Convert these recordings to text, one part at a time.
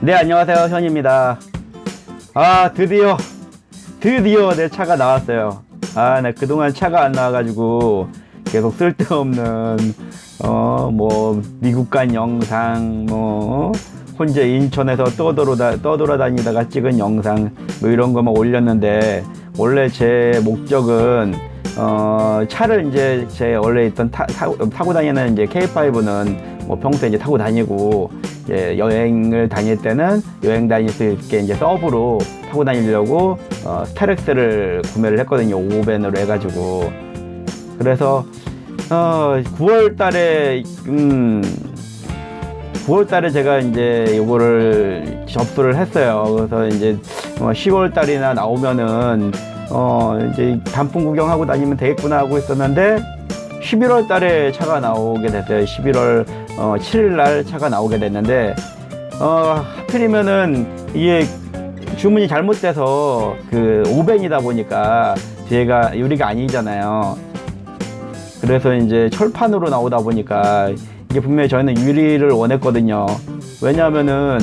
네, 안녕하세요. 현입니다. 아, 드디어, 드디어 내 차가 나왔어요. 아, 나 그동안 차가 안 나와가지고 계속 쓸데없는, 어, 뭐, 미국 간 영상, 뭐, 혼자 인천에서 떠돌아다, 떠돌아다니다가 찍은 영상, 뭐 이런 거만 올렸는데, 원래 제 목적은, 어, 차를 이제 제 원래 있던 타, 타고, 타고 다니는 이제 K5는 뭐 평소에 이제 타고 다니고, 여행을 다닐 때는 여행 다닐 수 있게 이제 서브로 타고 다니려고 어, 스타렉스를 구매를 했거든요. 5벤으로 해가지고. 그래서 어, 9월 달에 음 9월 달에 제가 이제 요거를 접수를 했어요. 그래서 이제 10월 달이나 나오면은 어 이제 단풍 구경하고 다니면 되겠구나 하고 있었는데 11월 달에 차가 나오게 됐어요. 11월 어, 7일 날 차가 나오게 됐는데 어, 하필이면은 이게 주문이 잘못돼서 그 오벤이다 보니까 뒤에가 유리가 아니잖아요. 그래서 이제 철판으로 나오다 보니까 이게 분명히 저희는 유리를 원했거든요. 왜냐하면은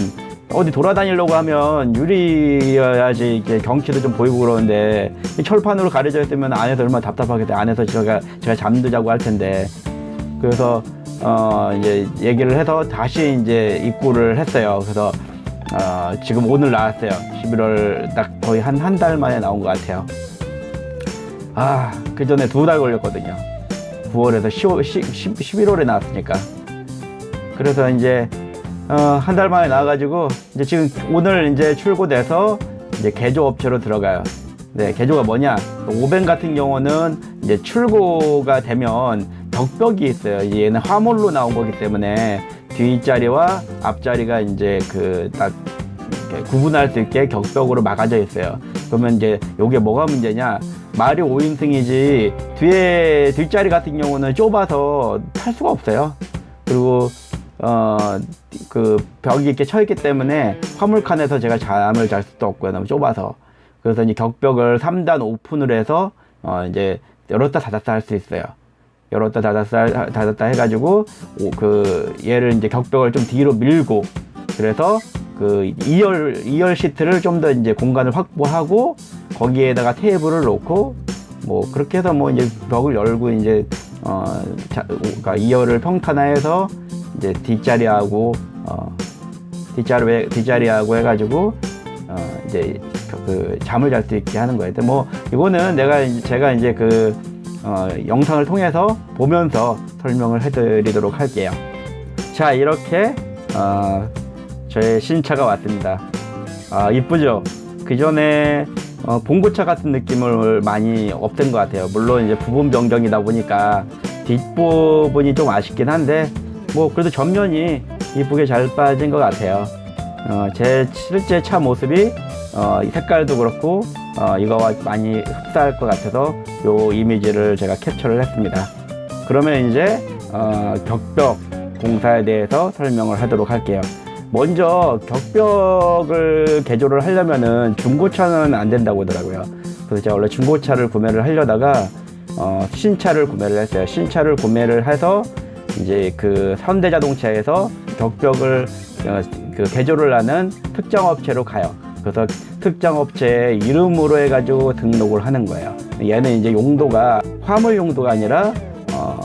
어디 돌아다니려고 하면 유리여야지 이게 경치도 좀 보이고 그러는데 이 철판으로 가려져 있으면 안에서 얼마나 답답하겠대. 안에서 제가 제가 잠도 자고 할 텐데. 그래서 어 이제 얘기를 해서 다시 이제 입구를 했어요. 그래서 어 지금 오늘 나왔어요. 11월 딱 거의 한 한 달 만에 나온 것 같아요. 아, 그 전에 두 달 걸렸거든요. 9월에서 10월, 10, 11월에 나왔으니까. 그래서 이제, 어, 한 달 만에 나와가지고, 이제 지금 오늘 이제 출고돼서 이제 개조 업체로 들어가요. 네, 개조가 뭐냐? 오벤 같은 경우는 이제 출고가 되면 격벽이 있어요. 얘는 화물로 나온 거기 때문에 뒷자리와 앞자리가 이제 그 딱 구분할 수 있게 격벽으로 막아져 있어요. 그러면 이제 요게 뭐가 문제냐? 말이 5인승이지 뒤에 뒷자리 같은 경우는 좁아서 탈 수가 없어요. 그리고 어 그 벽이 이렇게 쳐 있기 때문에 화물칸에서 제가 잠을 잘 수도 없고요. 너무 좁아서. 그래서 이제 격벽을 3단 오픈을 해서 어 이제 열었다 닫았다 할 수 있어요. 열었다 닫았다 닫았다 해가지고 오, 그 얘를 이제 격벽을 좀 뒤로 밀고 그래서 그 2열 2열 시트를 좀 더 이제 공간을 확보하고 거기에다가 테이블을 놓고 뭐 그렇게 해서 뭐 이제 벽을 열고 이제 어 자, 그러니까 2열을 평탄화해서 이제 뒷자리하고 어 뒷자리 뒷자리하고 해가지고 어 이제 그 잠을 잘 수 있게 하는 거예요. 뭐 이거는 내가 제가 이제 그 어, 영상을 통해서 보면서 설명을 해드리도록 할게요. 자 이렇게 어, 저의 신차가 왔습니다. 아 이쁘죠? 그 전에 어, 봉고차 같은 느낌을 많이 없앤 것 같아요. 물론 이제 부분 변경이다 보니까 뒷부분이 좀 아쉽긴 한데 뭐 그래도 전면이 이쁘게 잘 빠진 것 같아요. 어, 제 실제 차 모습이 어, 이 색깔도 그렇고 어, 이거와 많이 흡사할 것 같아서 요 이미지를 제가 캡처를 했습니다. 그러면 이제 어, 격벽 공사에 대해서 설명을 하도록 할게요. 먼저 격벽을 개조를 하려면은 중고차는 안 된다고 하더라고요. 그래서 제가 원래 중고차를 구매를 하려다가 어, 신차를 구매를 했어요. 신차를 구매를 해서 이제 그 현대자동차에서 격벽을 어, 그 개조를 하는 특정 업체로 가요. 그래서 특정 업체의 이름으로 해가지고 등록을 하는 거예요. 얘는 이제 용도가 화물 용도가 아니라 어,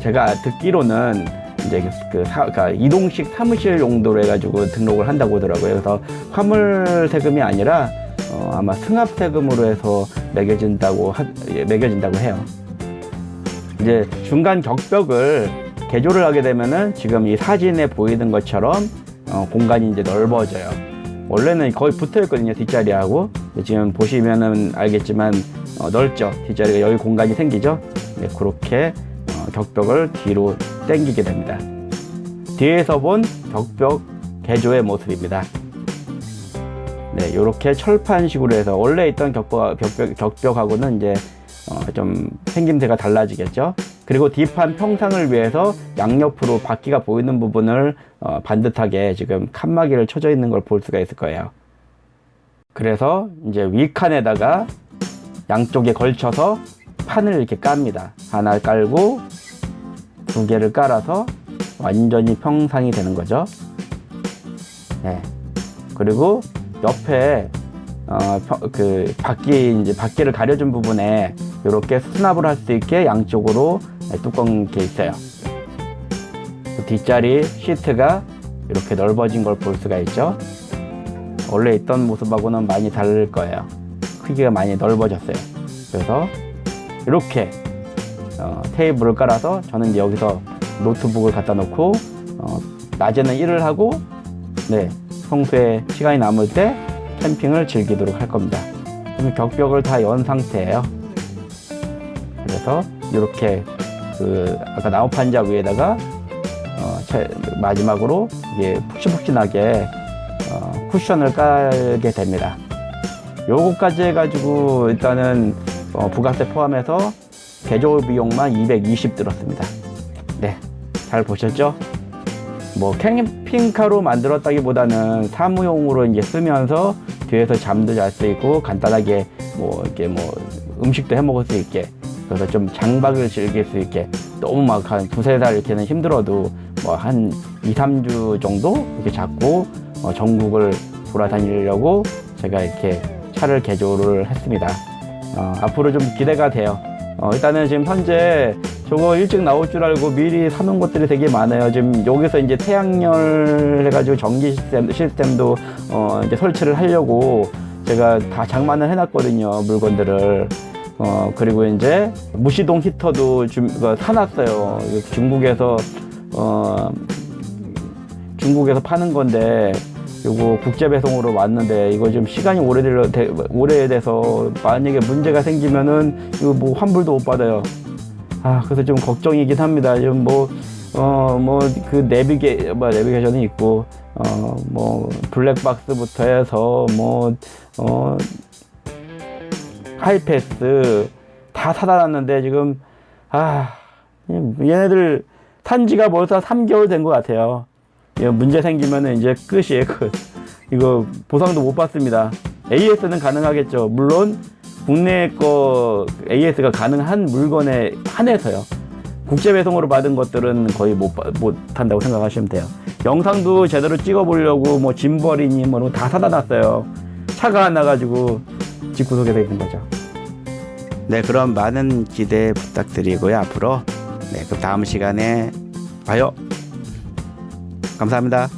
제가 듣기로는 이제 그 사, 그러니까 이동식 사무실 용도로 해가지고 등록을 한다고 하더라고요. 그래서 화물 세금이 아니라 어, 아마 승합 세금으로 해서 매겨진다고 하, 예, 매겨진다고 해요. 이제 중간 격벽을 개조를 하게 되면은 지금 이 사진에 보이는 것처럼 어, 공간이 이제 넓어져요. 원래는 거의 붙어 있거든요 뒷자리하고. 지금 보시면은 알겠지만 어, 넓죠? 뒷자리가 여기 공간이 생기죠? 네, 그렇게 어, 격벽을 뒤로 당기게 됩니다. 뒤에서 본 격벽 개조의 모습입니다. 네 이렇게 철판식으로 해서 원래 있던 격벽, 격벽, 격벽하고는 이제 어, 좀 생김새가 달라지겠죠 그리고 뒷판 평상을 위해서 양옆으로 바퀴가 보이는 부분을 어, 반듯하게 지금 칸막이를 쳐져 있는 걸 볼 수가 있을 거예요. 그래서 이제 위칸에다가 양쪽에 걸쳐서 판을 이렇게 깝니다. 하나 깔고 두 개를 깔아서 완전히 평상이 되는 거죠. 네. 그리고 옆에 어, 펴- 그 바퀴 이제 바퀴를 가려준 부분에 이렇게 수납을 할 수 있게 양쪽으로 네, 뚜껑 이렇게 있어요. 그 뒷자리 시트가 이렇게 넓어진 걸 볼 수가 있죠. 원래 있던 모습하고는 많이 다를 거예요. 크기가 많이 넓어졌어요. 그래서 이렇게 어, 테이블을 깔아서 저는 여기서 노트북을 갖다 놓고 어, 낮에는 일을 하고 네 평소에 시간이 남을 때 캠핑을 즐기도록 할 겁니다. 그럼 격벽을 다 연 상태예요. 그래서 이렇게 그 아까 나무판자 위에다가 어, 채- 마지막으로 이게 푹신푹신하게 어, 쿠션을 깔게 됩니다. 요거까지 해가지고 일단은 어, 부가세 포함해서 개조 비용만 220 들었습니다. 네, 잘 보셨죠? 뭐 캠핑카로 만들었다기보다는 사무용으로 이제 쓰면서 뒤에서 잠도 잘 수 있고 간단하게 뭐 이렇게 뭐 음식도 해 먹을 수 있게 그래서 좀 장박을 즐길 수 있게 너무 막 한 두세 달 이렇게는 힘들어도 뭐한 2, 3주 정도 이렇게 잡고 어, 전국을 돌아다니려고 제가 이렇게 차를 개조를 했습니다. 어, 앞으로 좀 기대가 돼요. 어, 일단은 지금 현재 저거 일찍 나올 줄 알고 미리 사놓은 것들이 되게 많아요. 지금 여기서 이제 태양열 해가지고 전기 시스템, 시스템도 어, 이제 설치를 하려고 제가 다 장만을 해놨거든요. 물건들을. 어, 그리고 이제 무시동 히터도 좀 어, 사놨어요. 중국에서 어, 중국에서 파는 건데 요거 국제 배송으로 왔는데 이거 좀 시간이 오래들 오래돼서 만약에 문제가 생기면은 이거 뭐 환불도 못 받아요. 아 그래서 좀 걱정이긴 합니다. 좀 뭐 어 뭐 그 내비게 뭐 내비게이션이 있고 어 뭐 블랙박스부터 해서 뭐어 하이패스 다 사다 놨는데 지금 아 얘네들 산 지가 벌써 3개월 된 것 같아요. 문제 생기면은 이제 끝이에요, 끝. 이거 보상도 못 받습니다. AS는 가능하겠죠. 물론 국내 거 AS가 가능한 물건에 한해서요. 국제 배송으로 받은 것들은 거의 못, 받- 못 한다고 생각하시면 돼요. 영상도 제대로 찍어 보려고 뭐 짐벌이니 뭐다 사다 놨어요. 차가 안 나가지고 집구석에 돼 있는 거죠. 네, 그럼 많은 기대 부탁드리고요. 앞으로 네, 그럼 다음 시간에 봐요. 감사합니다.